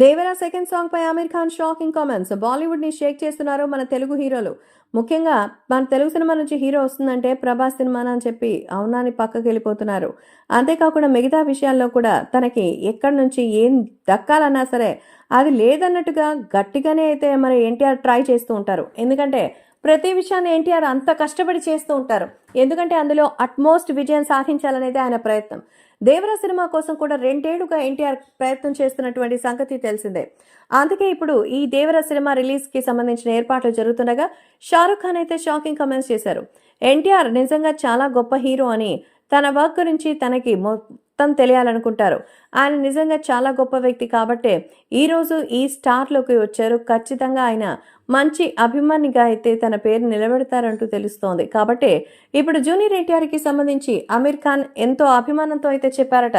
Devara second song పై Aamir Khan shocking comments. బాలీవుడ్ని shake చేస్తున్నారు మన తెలుగు హీరోలు. ముఖ్యంగా మన తెలుగు సినిమా నుంచి హీరో వస్తుందంటే ప్రభాస్ సినిమా అని చెప్పి అవునాని పక్కకి వెళ్ళిపోతున్నారు. అంతేకాకుండా మిగతా విషయాల్లో కూడా తనకి ఎక్కడి నుంచి ఏం దక్కాలన్నా సరే అది లేదన్నట్టుగా గట్టిగానే అయితే మరి ఎన్టీఆర్ ట్రై చేస్తూ ఉంటారు. ఎందుకంటే ప్రతి విషయాన్ని ఎన్టీఆర్ అంత కష్టపడి చేస్తూ ఉంటారు. ఎందుకంటే అందులో అట్మోస్ట్ విజయం సాధించాలనేది ఆయన ప్రయత్నం. దేవరా సినిమా కోసం కూడా రెండేళ్ళుగా ఎన్టీఆర్ ప్రయత్నం చేస్తున్నటువంటి సంగతి తెలిసిందే. అందుకే ఇప్పుడు ఈ దేవరా సినిమా రిలీజ్కి సంబంధించిన ఏర్పాట్లు జరుగుతుండగా షారుఖ్ ఖాన్ అయితే షాకింగ్ కమెంట్స్ చేశారు. ఎన్టీఆర్ నిజంగా చాలా గొప్ప హీరో అని తన వర్క్ గురించి తనకి మొత్తం తెలియాలనుకుంటారు. ఆయన నిజంగా చాలా గొప్ప వ్యక్తి కాబట్టే ఈరోజు ఈ స్టార్లోకి వచ్చారు. ఖచ్చితంగా ఆయన మంచి అభిమానిగా అయితే తన పేరు నిలబెడతారంటూ తెలుస్తోంది. కాబట్టి ఇప్పుడు జూనియర్ ఎన్టీఆర్కి సంబంధించి అమీర్ ఖాన్ ఎంతో అభిమానంతో అయితే చెప్పారట.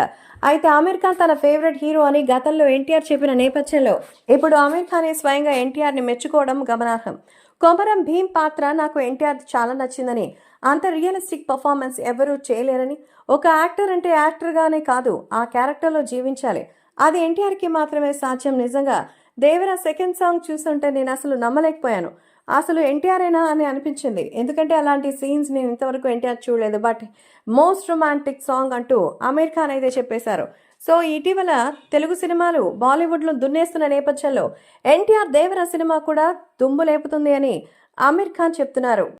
అయితే అమీర్ ఖాన్ తన ఫేవరెట్ హీరో అని గతంలో ఎన్టీఆర్ చెప్పిన నేపథ్యంలో ఇప్పుడు అమీర్ ఖాన్ స్వయంగా ఎన్టీఆర్ని మెచ్చుకోవడం గమనార్హం. కొమరం భీమ్ పాత్ర నాకు ఎన్టీఆర్ చాలా నచ్చిందని అంత రియలిస్టిక్ పర్ఫార్మెన్స్ ఎవరూ చేయలేరని ఒక యాక్టర్ అంటే యాక్టర్గానే కాదు ఆ క్యారెక్టర్లో జీవించాలి. అది ఎన్టీఆర్కి మాత్రమే సాధ్యం నిజంగా. దేవరా సెకండ్ సాంగ్ చూస్తుంటే నేను అసలు నమ్మలేకపోయాను. అసలు ఎన్టీఆర్ అయినా అని అనిపించింది. ఎందుకంటే అలాంటి సీన్స్ నేను ఇంతవరకు ఎన్టీఆర్ చూడలేదు. బట్ మోస్ట్ రొమాంటిక్ సాంగ్ అంటూ అమీర్ ఖాన్ అయితే చెప్పేశారు. సో ఇటీవల తెలుగు సినిమాలు బాలీవుడ్లో దున్నేస్తున్న నేపథ్యంలో ఎన్టీఆర్ దేవరా సినిమా కూడా దుమ్ము లేపుతుంది అని అమీర్ ఖాన్ చెప్తున్నారు.